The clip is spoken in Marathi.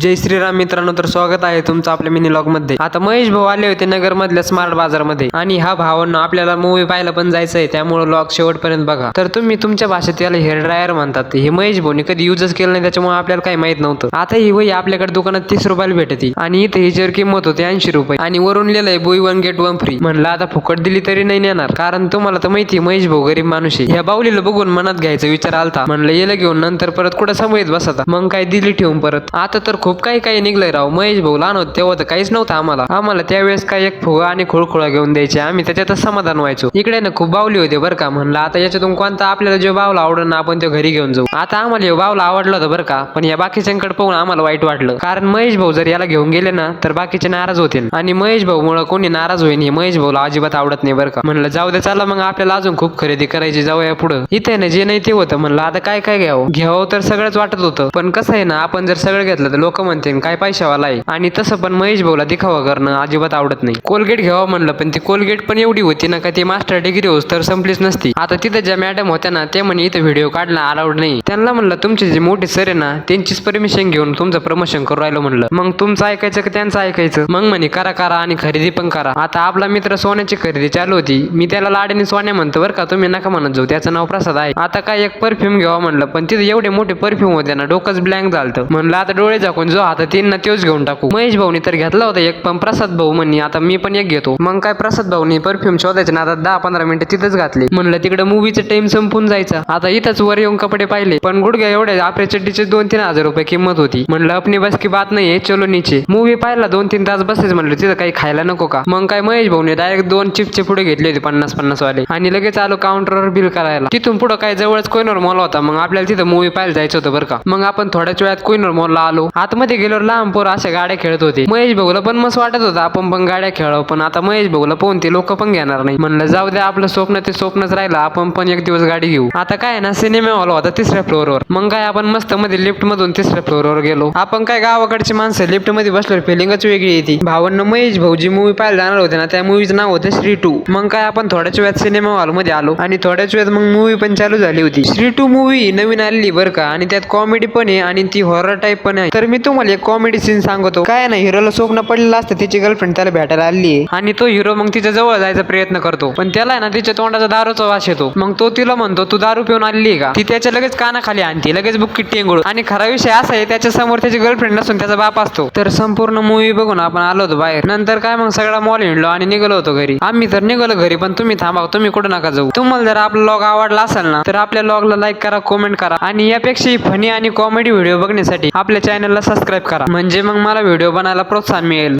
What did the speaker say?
जय श्रीराम मित्रांनो तर स्वागत आहे तुमचं आपल्या मिनी लॉगमध्ये. आता महेश भाऊ आले होते नगर मधल्या स्मार्ट बाजारमध्ये आणि हा भावांना आपल्याला मूवी पाहायला पण जायचं आहे त्यामुळे लॉग शेवटपर्यंत बघा. तर तुम्ही तुमच्या भाषेत याला हेअर ड्रायर म्हणतात. हे महेश भाऊनी कधी युजच केलं नाही त्याच्यामुळे आपल्याला काही माहीत नव्हतं. आता ही वही आपल्याकडे दुकानात तीस रुपयाला भेटती आणि इथे हिच्यावर किंमत होती ऐंशी रुपये आणि वरून लिहिलंय buy one get one free म्हणलं आता फुकट दिली तरी नाही नेणार. कारण तुम्हाला तर माहिती आहे, महेश भाऊ गरीब माणूस आहे. ह्या बाऊलीला बघून मनात घ्यायचा विचार आलता. म्हणलं येलं घेऊन नंतर परत कुठं समोर बसता? मग काय दिली ठेवून परत. आता तर खूप खूप काही काही निघलंय राव. महेश भाऊ लहान होत तेव्हा तर काहीच नव्हतं आम्हाला. आम्हाला त्यावेळेस काय एक फुगा आणि खुळखुळा घेऊन द्यायचे. आम्ही त्याच्यातच समाधान व्हायचो. इकडे ना खूप बावली होते बरं का म्हणलं. आता याच्यातून कोणता आपल्याला जो बावला आवडलं ना आपण तो घरी घेऊन जाऊ. आता आम्हाला बावला आवडलं होता बरं का. पण या बाकीच्यांकडे पाहून आम्हाला वाईट वाटलं. कारण महेश भाऊ जर याला घेऊन गेले ना तर बाकीचे नाराज होतील. आणि महेश भाऊ मुळे कोणी नाराज होईल हे महेश भाऊला अजिबात आवडत नाही बरं का. म्हणलं जाऊ दे चला मग आपल्याला अजून खूप खरेदी करायची जाऊया पुढं. इथे ना जे नाही ते होतं म्हणलं. आता काय काय घ्यावं? घ्यावं तर सगळंच वाटत होतं. पण कसं आहे ना आपण जर सगळं घेतलं तर लोक म्हणते काय पैशावाला आहे? आणि तसं पण महेश भाऊला दिखावा करणं अजिबात आवडत नाही. कोलगेट घ्यावा म्हणलं पण ती कोलगेट पण एवढी होती ना का ती मास्टर डिग्री होस तर संपलीच नसती. आता तिथे ज्या मॅडम होत्या ना ते म्हणे इथं व्हिडिओ काढणं अलाउड नाही. त्यांना म्हणलं तुमचे जे मोठे सर आहे ना त्यांचीच परमिशन घेऊन तुमचं प्रमोशन करू राहिलो म्हणलं. मग तुमचं ऐकायचं का त्यांचं ऐकायचं? मग म्हणे करा करा आणि खरेदी पण करा. आता आपला मित्र सोन्याची खरेदी चालू होती. मी त्याला लाडणी सोन्या म्हणतो बरं का तुम्ही नका म्हणत जाऊ त्याचं नाव प्रसाद आहे. आता काय एक परफ्यूम घ्यावा म्हणलं पण तिथे एवढे मोठे परफ्यूम होते ना डोकंच ब्लँक झालं म्हणलं आता डोळे झाकून जो हातात तीन ना तोच घेऊन टाकू. महेश भाऊनी तर घेतला होता एक पण प्रसाद भाऊ म्हणणी आता मी पण एक घेतो. मग काय प्रसाद भाऊनी परफ्यूम शोधायचे ना आता दहा पंधरा मिनिटं तिथंच घातले. म्हणलं तिकडे मूवीचा टाइम संपून जायचा. आता इथंच वर येऊन कपडे पाहिले. पण गुडघ्या एवढ्या आपल्या चड्डीचे दोन तीन हजार रुपये किंमत होती. म्हणलं अपनी बस की बात नाही चलो नीचे. मूवी पाहिला दोन तीन तास बसेच म्हणलं तिथं काही खायला नको का? मग काय महेश भाऊने डायरेक्ट दोन चिप्सचे पुढे घेतले होते पन्नास पन्नास वाले. आणि लगेच आलो काउंटरवर बिल करायला. तिथून पुढं काय जवळच कोईनवर मॉल होता मग आपल्याला तिथं मूवी पाहायला जायचं होतं बरं का. मग आपण थोड्याच वेळात कोईनवर मॉलला आलो. मध्ये गेल्यावर लहान पोरं अशा गाड्या खेळत होते. महेश भाऊला पण मस्त वाटत होतं आपण पण गाड्या खेळावं पण आता महेश भाऊला पोहून ते लोक पण घेणार नाही. म्हणलं जाऊ द्या आपलं स्वप्न ते स्वप्नच राहिलं आपण पण एक दिवस गाडी घेऊ. आता काय ना सिनेमा हॉल होता तिसऱ्या फ्लोअरवर मग काय आपण मस्त मध्ये लिफ्ट मधून तिसऱ्या फ्लोअरवर गेलो. आपण काय गावाकडची माणसं लिफ्टमध्ये बसल्यावर फिलिंगच वेगळी येते. भावांना महेश भाऊ जी मूवी पाहायला जाणार होते ना त्या मूवीचं नाव होतं श्री टू. मग काय आपण थोड्याच वेळात सिनेमा हॉलमध्ये आलो. आणि थोड्याच वेळात मग मूवी पण चालू झाली होती. श्री टू मूवी नवीन आलेली बरं का आणि त्यात कॉमेडी पण आहे आणि ती हॉरर टाईप पण आहे. तर मी तुम्हाला एक कॉमेडी सीन सांगतो. काय ना हिरोला स्वप्न पडलेलं असतं तिची गर्लफ्रेंड त्याला भेटायला आली. आणि तो हिरो मग तिच्या जवळ जायचा प्रयत्न करतो. पण त्याला ना तिच्या तोंडाचा दारूचा वास येतो. मग तो तिला म्हणतो तू दारू पिऊन आलेली का? ती त्याच्या लगेच कानाखाली आणते लगेच बुक्की टेंगुळ. आणि खरा विषय असा आहे त्याच्यासमोर त्याची गर्लफ्रेंड नसून त्याचा बाप असतो. तर संपूर्ण मूवी बघून आपण आलो होतो बाहेर. नंतर काय मग सगळा मॉल हिंडलो आणि निघालो होतो घरी. आम्ही तर निघालो घरी पण तुम्ही थांबा तुम्ही कुठं नका जाऊ. तुम्हाला जर आपला लॉग आवडला असेल ना तर आपल्या लॉगला लाईक करा कमेंट करा. आणि यापेक्षा फनी आणि कॉमेडी व्हिडिओ बघण्यासाठी आपल्या चॅनलला सबस्क्राईब करा. म्हणजे मग मला व्हिडिओ बनायला प्रोत्साहन मिळेल.